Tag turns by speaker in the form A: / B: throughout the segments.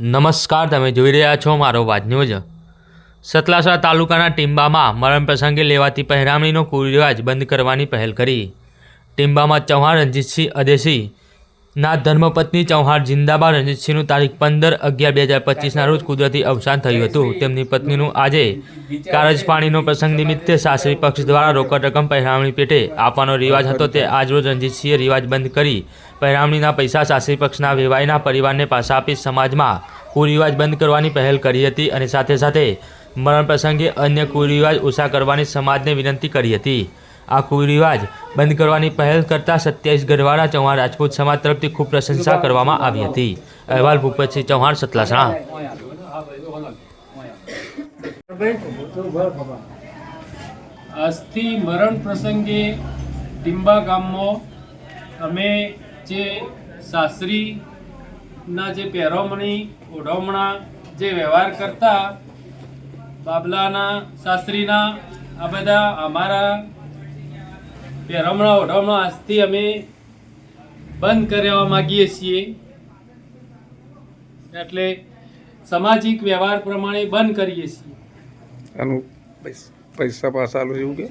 A: નમસ્કાર, તમે જોઈ રહ્યા છો મારો વાત ન્યૂઝ. સતલાસરા તાલુકાના ટીંબામાં મરણ પ્રસંગે લેવાતી પહેરામણીનો કુરિવાજ બંધ કરવાની પહેલ કરી. ટીંબામાં ચૌહાણ, રણજીતસિંહ અદેસી ના ધર્મપત્ની ચૌહાણ જિંદાબાદ રણજીતસિંહનું તારીખ પંદર અગિયાર બે હજાર પચીસના રોજ કુદરતી અવસાન થયું હતું. તેમની પત્નીનું આજે કારજ પાણીનો પ્રસંગ નિમિત્તે સાસરી પક્ષ દ્વારા રોકડ રકમ પહેરામણી પેટે આપવાનો રિવાજ હતો. તે આજરોજ રણજીતસિંહે રિવાજ બંધ કરી પહેરામણીના પૈસા સાસરી પક્ષના વેવાઈના પરિવારને પાછા આપી સમાજમાં કુરિવાજ બંધ કરવાની પહેલ કરી હતી અને સાથે સાથે મરણ પ્રસંગે અન્ય કુરિવાજ ઓછા કરવાની સમાજને વિનંતી કરી હતી. આ કુરિવાજ બંધ કરવાની પહેલ કરતા સત્યાવીસ ગઢવાડા ચૌહાણ રાજપૂત સમાજ તરફથી ખૂબ પ્રશંસા કરવામાં આવી હતી. અહેવાલ ભૂપતસિંહ ચૌહાણ સતલાસણા
B: આજથી મરણ પ્રસંગે ટીંબા ગામમાં અમે જે સાસરીના જે પહેરોમણી ઓઢવમણા જે વ્યવહાર કરતા, બાબલાના સાસરીના, આ બધા અમારા પહેરવણા ઓઢવમણા આજથી અમે બંધ કરવા માગીએ છીએ. એટલે સામાજિક વ્યવહાર પ્રમાણે બંધ કરીએ છીએ.
C: આનું પૈસા પાછા આલું એવું કે?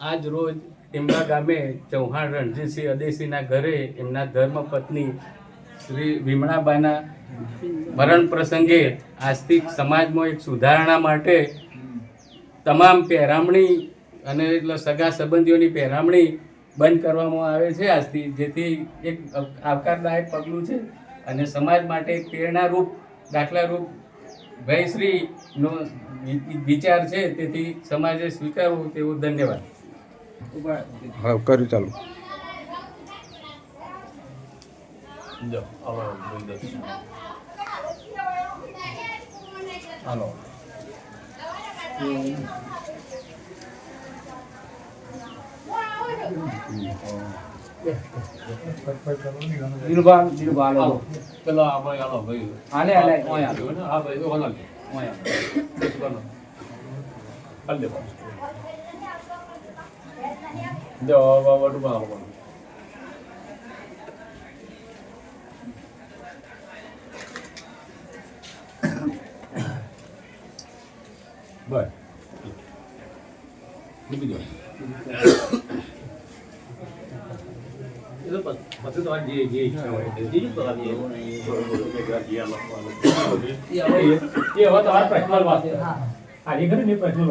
B: આજ રોજ એમના ગામે ચૌહાણ રણજીતસિંહ અદેસીના ઘરે એમના ધર્મપત્ની શ્રી વિમળાબાના મરણ પ્રસંગે આસ્તિક સમાજમાં એક સુધારણા માટે તમામ પહેરામણી અને એટલે સગા સંબંધીઓની પહેરામણી બંધ કરવામાં આવે છે આજથી, જેથી એક આવકારદાયક પગલું છે અને સમાજ માટે એક પ્રેરણારૂપ, દાખલારૂપ ભયશ્રીનો વિચાર છે, તેથી સમાજે સ્વીકારવું તેવું ધન્યવાદ.
C: કર્યું, ચાલુ.
B: પેલા આપણે આલો ભાઈ
D: હાલે, હાલે, ઓય હાલે.
B: હા ભાઈ તો ઓય હાલ દેવા જો વડું બનાવો મૂકી દો એ તો પછી પછી તમારે જે જે ઈચ્છા હોય તે જે તમારે જે એ હવે તમારે પર્સનલ વાત છે આજે ખરી ને પર્સનલ